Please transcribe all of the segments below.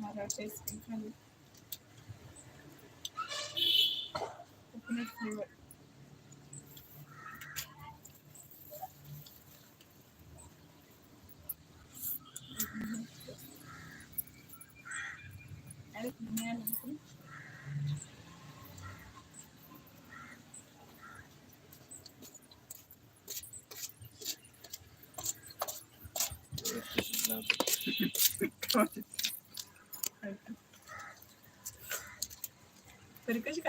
Not our face in front of Open it through it. Man, I think.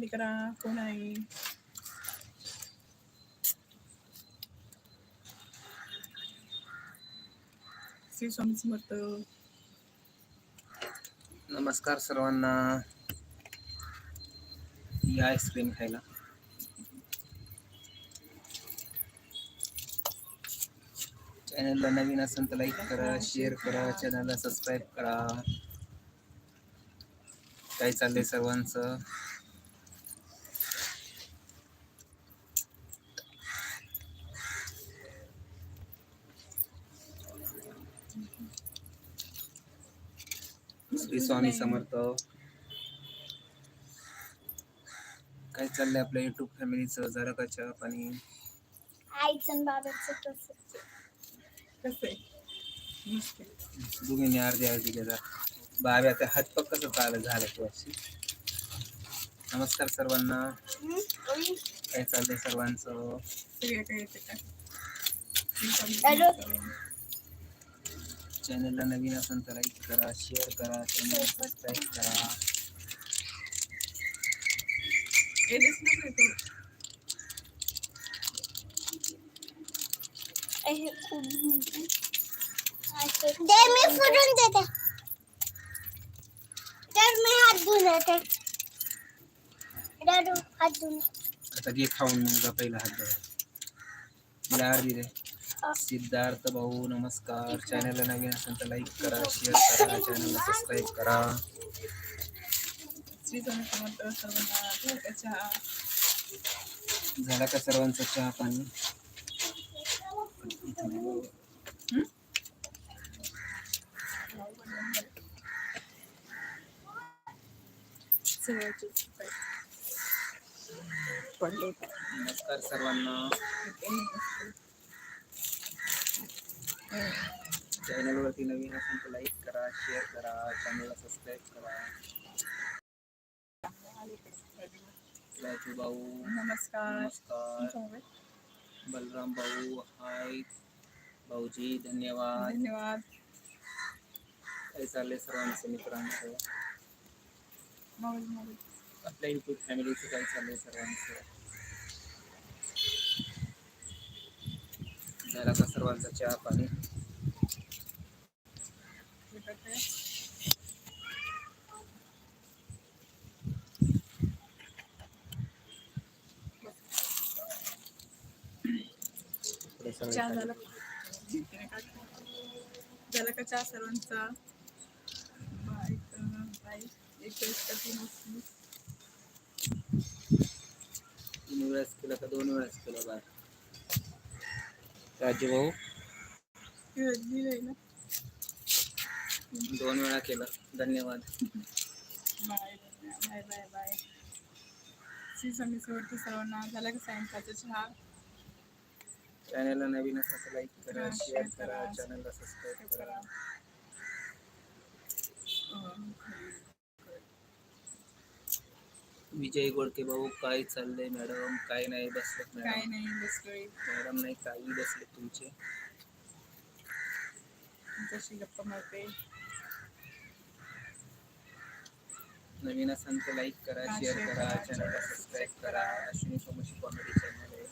Comment करा कोण आहे श्री स्वामी समर्थ नमस्कार सर्वांना या आईस्क्रीम खायला चॅनलला नवीन असेल तर लाईक करा शेअर करा चॅनलला सबस्क्राईब करा काय चाललंय सर्वांचं श्री स्वामी समर्थ. काय चाललंय आपल्या युट्यूब फॅमिलीचं? जरा का चहा पाणी. आईचं आणि बाबाचं. दोघींनी अर्धी अर्धी घेता बाबी आता हातपक कसं चालत झालं तुझ्याशी नमस्कार सर्वांना. काय चाललंय सर्वांचं? चॅनलला नवीन असेल तर लाईक करा शेअर करा चॅनल सबस्क्राईब करा येतेच नको हे करू. हे खूप मोठं. असं. दे मी फुटून देते तर मी हात धुवून येते दादू हात धुवून आता घे खाऊन मग जा पहिला हात धुवा मला अर्धी दे सिद्धार्थ भाऊ नमस्कार. चॅनलला नवीन असेल तर लाईक करा शेअर करा चॅनलला सबस्क्राईब करा. झाला का सर्वांचा चहा पाणी? नमस्कार सर्वांना. चॅनलवरती नवीन असेल तर लाईक करा शेअर करा चॅनलला सबस्क्राईब करा. भाऊ. नमस्कार. नमस्कार. बलराम भाऊ हाय भाऊजी धन्यवाद. धन्यवाद. काय चाललंय सर्वांचं मित्रांचं? आपल्या युट्यूब फॅमिलीचं काय चाललंय सर्वांचं? झाला का सर्वांचा चहा पाणी. चहा. झाला. झाला का चहा सर्वांचा? तीन केला का दोन वेळास केला? बाय. राजू भाऊ? दोन वेळा केला. धन्यवाद. Bye bye bye bye. Shri Swami Samarth सर्वांना झाला का सायंकाळचा चहा? चॅनलला नवीन तर लाईक करा शेअर करा. चॅनलला सबस्क्राईब करा. विजय गोडके भाऊ काय चाललंय मॅडम? काय नाही बसलेत काय मॅडम नाही बसलोय. मॅडम नाही काही बसले तुमचे? तुमच्याशी गप्पा मारते. नवीन असाल तर लाईक करा हा, शेअर share करा करा, चॅनलला channel सबस्क्राईब करा. अश्विनी सोमशी कॉमेडी चॅनल आहे.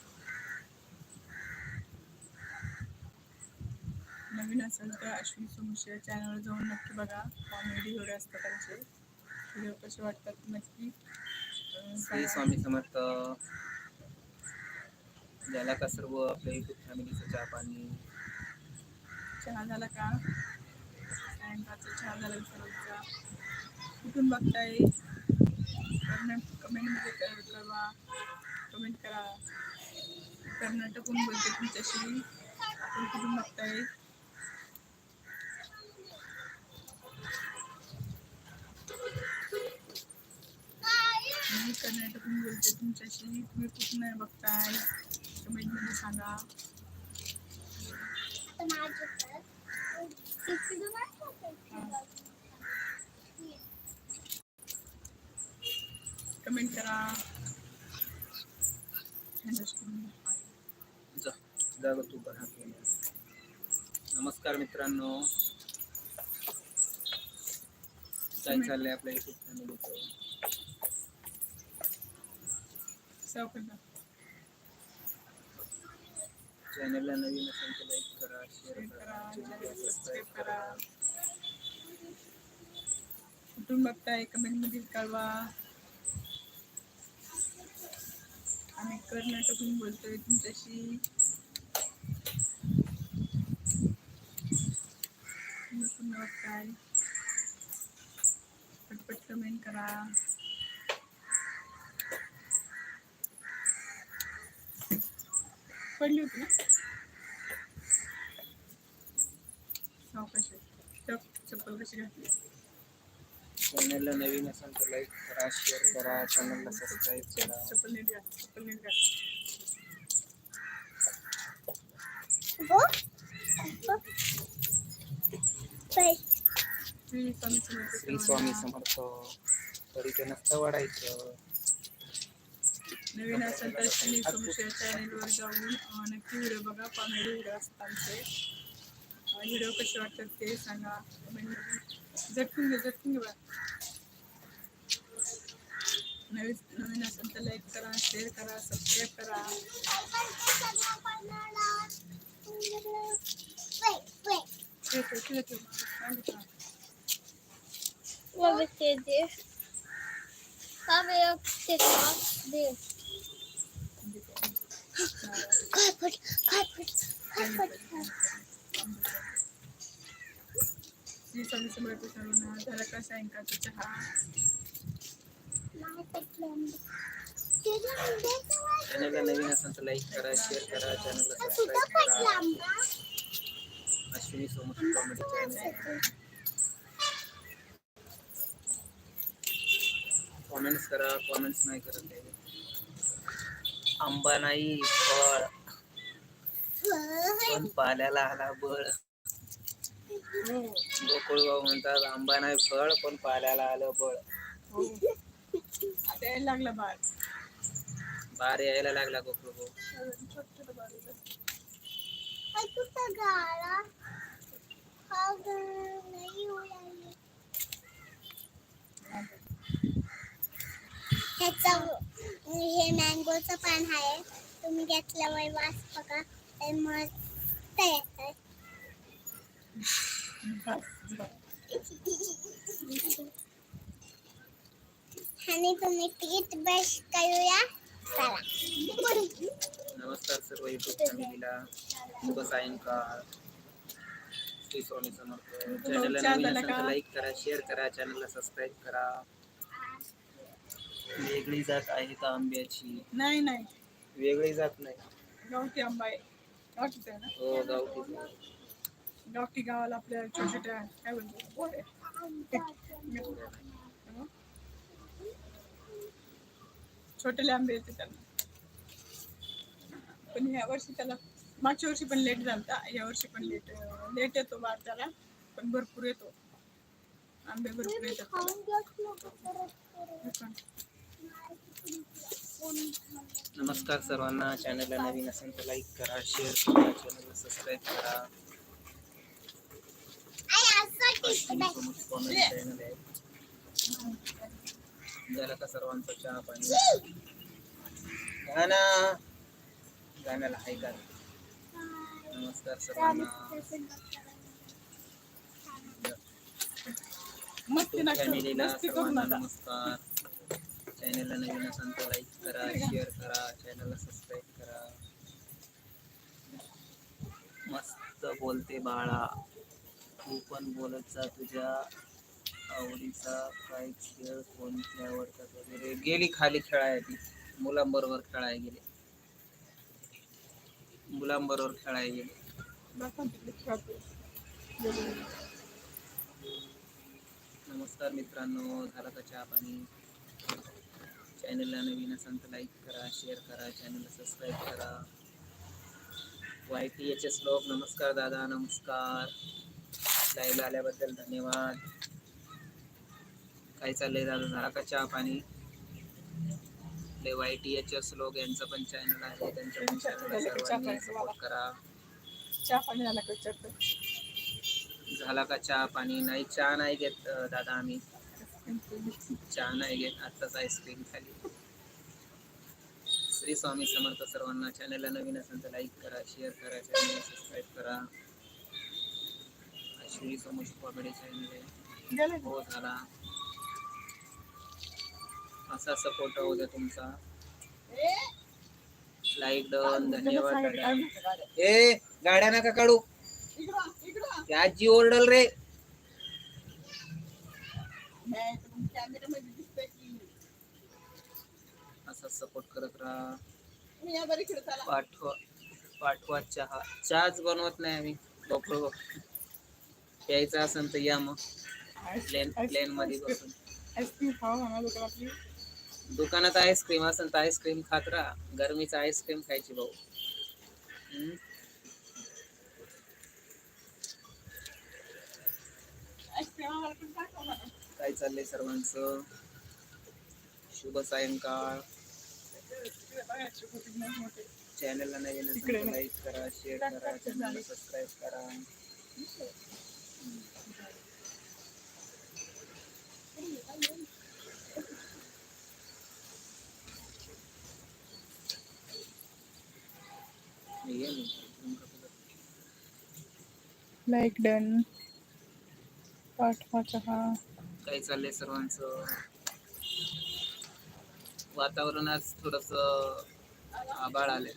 नवीन असेल तर अश्विनी सोमशे चॅनलवर जाऊन नक्की बघा. कॉमेडी व्हिडिओ असतात त्यांचे व्हिडिओ कसे वाटतात नक्की? श्री स्वामी समर्थ. झाला का सर्व आपल्या युट्यूब फॅमिलीचं चहा पाणी? चहा झाला का? सायंकाळचा चहा झाला का सर्वचा कुठून बघताय? कमेंट कमेंटमध्ये कळवा कमेंट करा. कर्नाटकहून बोलते तुमच्याशी. आपण कुठून बघताय? मी कर्नाटकहून बोलते तुमच्याशी तुम्ही कुठून आहे बघताय. कमेंटमध्ये सांगा. कमेंट करा. नमस्कार मित्रांनो. काय चाललंय आपल्या युट्यूब करता चॅनलला नवीन असेल तर लाईक करा शेअर करा सबस्क्राईब करा. कुठून बघताय? कमेंटमध्ये कळवा. आम्ही कर्नाटकहून बोलतोय तुमच्याशी. बघताय? पटपट कमेंट करा. पडली होती ना. चप्पल कशी घातली? चॅनलला नवीन असेल तर लाईक करा शेअर करा चॅनलला सबस्क्राईब करा. चप्पल नीट घाल चप्पल नीट घाल. श्री स्वामी समर्थ श्री स्वामी समर्थ. तरी ते नसतं वाढायचं. नवीन असेल तर श्री तुमच्या चॅनेलवर जाऊन नक्की व्हिडिओ बघा कॉमेडी व्हिडिओ असतात आमचे व्हिडिओ कसे वाटतात ते सांगा कमेंटमध्ये झटकून घे झटकून घे नवीन नवीन असेल तर लाईक करा शेअर करा सबस्क्राईब करा ते का चॅनलला नवीन असेल तर लाईक करा शेअर करा चॅनलला सबस्क्राईब करा Ashwini Samarth comedy channel comments करा कॉमेंट्स नाही करत आहे आंबा नाही फळ. पण पाल्याला आला बळ. हो गोकुळ भाऊ म्हणतात आंबा नाही फळ पण पाल्याला आलं बळ. हो लागला बाळ. बार यायला लागला गोकुळ भाऊ छोटं छोटं बाळ आहे. ह्याचं हे मँगोचं पान आहे. तुम्ही घेतल्यावर वास बघा. ते मस्त येत आणि तुम्ही पीठ ब्रश करूया. चला. नमस्कार सर्व युट्यूब फॅमिलीला शुभ सायंकाळ. श्री स्वामी समर्थ. चॅनलला? तर लाईक करा शेअर करा चॅनलला सबस्क्राईब करा. वेगळी जात आहे का आंब्याची? नाही नाही. वेगळी जात नाही. गावठी आंबा आहे. गावठीच आहे ना? हो गावठी गावठी गावाला आपल्या छोट्या छोट्या काय बोलतो? गोड्या. हं? छोटेले आंबे येते त्यांना पण ह्या वर्षी त्याला मागच्या वर्षी पण लेट झालता या वर्षी पण लेट लेट येतो बार त्याला. पण भरपूर येतो. आंबे भरपूर येतात त्याला. नमस्कार सर्वांना. चॅनलला नवीन असेल तर लाईक करा शेअर करा चॅनलला सबस्क्राईब करा. झालं का सर्वांचा चहा पाणी. गाणं. गाण्याला हाय का नमस्कार सर्वांना. मस्ती नका मस्ती करू नमस्कार. चॅनलला नवीन असेल तर लाईक करा शेअर करा चॅनलला सबस्क्राईब करा. मस्त बोलते बाळा. तू पण बोलत जा तुझ्या आवडीचा काय खेळ कोणते आवडतात वगैरे. गेली खाली खेळाय ती मुलांबरोबर खेळाय गेली. मुलांबरोबर खेळाय गेली. नमस्कार मित्रांनो. झाला का चहा पाणी? चॅनलला नवीन असाल तर लाईक करा शेअर करा चॅनलला सबस्क्राईब करा. वाय टी एच एस लोक नमस्कार दादा नमस्कार. लाईव्ह आल्याबद्दल धन्यवाद. काय चाललंय दादा? झाला का चहा पाणी? आपले वाय टी एच एस लोक यांचं पण चॅनल आहे त्यांच्या पण चॅनलला सर्वांनी सपोर्ट करा. चहा पाणी झाला का झाला का चहा पाणी? नाही चहा नाही घेत दादा आम्ही. चहा नाही घेत आत्ताच आईस्क्रीम खाली. श्री स्वामी समर्थ सर्वांना चॅनलला नवीन असेल तर लाईक करा शेअर करा चॅनलला सबस्क्राईब करा. श्री समोर कॉमेडी चॅनल आहे? हो झाला. असा सपोर्ट होऊ द्या तुमचा. लाईक डन धन्यवाद. ए गाड्या नका काढू. इकडं, इकडं. त्या आजी ओरडल रे नाही, तर मग कॅमेऱ्यामध्ये दिसतंय की असा सपोर्ट करत राहा. पाठवा पाठवा चहा. चहाच बनवत नाही आम्ही. बघू प्यायचा असेल तर या मग. प्लेन प्लेन मध्ये बसून. दुकानात आईस्क्रीम असेल तर आईस्क्रीम खात राहा. गरमीचं आईस्क्रीम खायची भाऊ? आईस्क्रीम काय चाललंय सर्वांचं शुभ सायंकाळ. चॅनलला नवीन नाही. लाईक करा शेअर करा चॅनलला सबस्क्राईब करा. लाईक डन पाठवा चहा काय चाललंय सर्वांचं? वातावरण आज थोडस आबाळ आले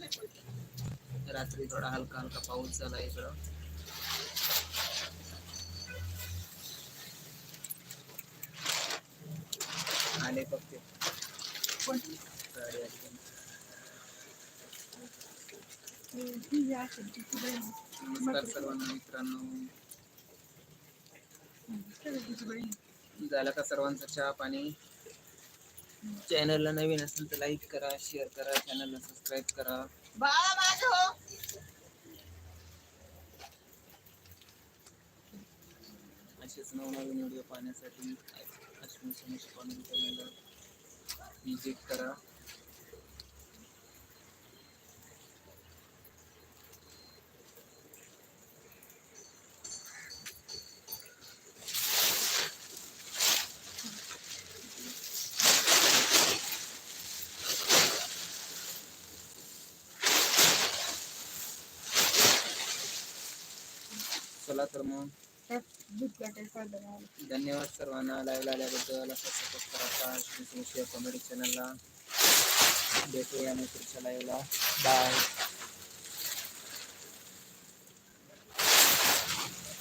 रात्री थोडा हलका हलका पाऊस झाला इकडं. आले फक्त नमस्कार सर्वांना मित्रांनो. झाला का सर्वांचा चहा पाणी चॅनलला नवीन असेल तर लाईक करा शेअर करा चॅनलला सबस्क्राईब करा हो. असेच नवनवीन व्हिडिओ पाहण्यासाठी अश्विन सुमेश कॉमेडी चॅनलला विजिट करा चला तर मग. धन्यवाद सर्वांना लाईव्ह आल्याबद्दल. असं सपोर्ट करा. कॉमेडी चॅनलला भेटूया मी पुढच्या लाईव्हला बाय